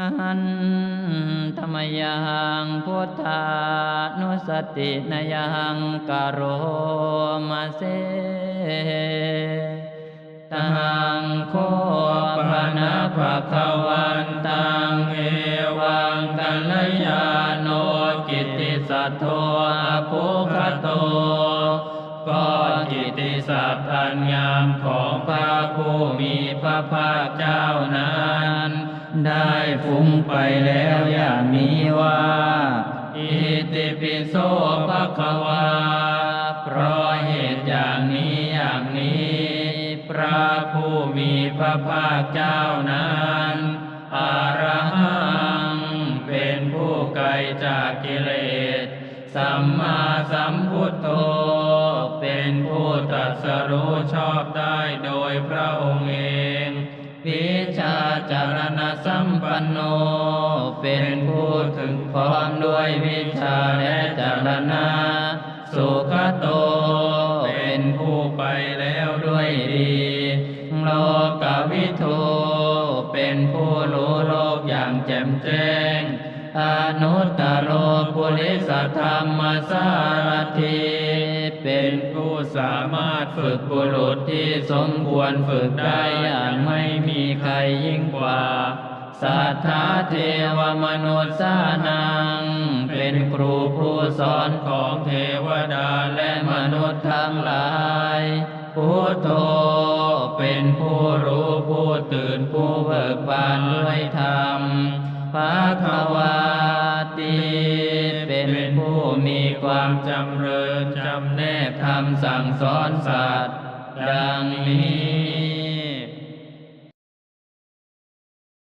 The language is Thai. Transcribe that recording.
อันธรรมยังพุทธานุสตินยังกโรมาเสตังโคปนะภะคะวันตังเอวังกัลยาโนกิติสัทโทอภุคโตก็กิตติศัพท์อันงามของพระผู้มีพระภาคเจ้านั้น ได้ฟุ้งไปแล้วอย่างนี้ว่า อิติปิโสภะคะวา เพราะเหตุอย่างนี้อย่างนี้ พระผู้มีพระภาคเจ้านั้นอรหังเป็นผู้ไกลจากกิเลส สัมมาสัมพุทโธเป็นผู้ตรัสรู้ชอบได้โดยพระองค์เอง วิชาจารณสัมปันโน เป็นผู้ถึงพร้อมด้วยวิชาและจารณะ สุขโต เป็นผู้ไปแล้วด้วยดี โลกวิทูเป็นผู้รู้โลกอย่างแจ่มแจ้ง อนุตตรโรปุริสธรรมสารถิ เป็นผู้สามารถฝึกบุรุษที่สมควรฝึกได้อย่างไม่มีใครยิ่งกว่าสัทธาเทวมนุษย์สานัง เป็นครูผู้สอนของเทวดาและมนุษย์ทั้งหลายพุทโธเป็นผู้รู้ผู้ตื่นผู้เบิกบานด้วยธรรมภาควาติ เป็นผู้มีความจำเริญจำแนกคำสั่งสอนสัตว์ดังนี้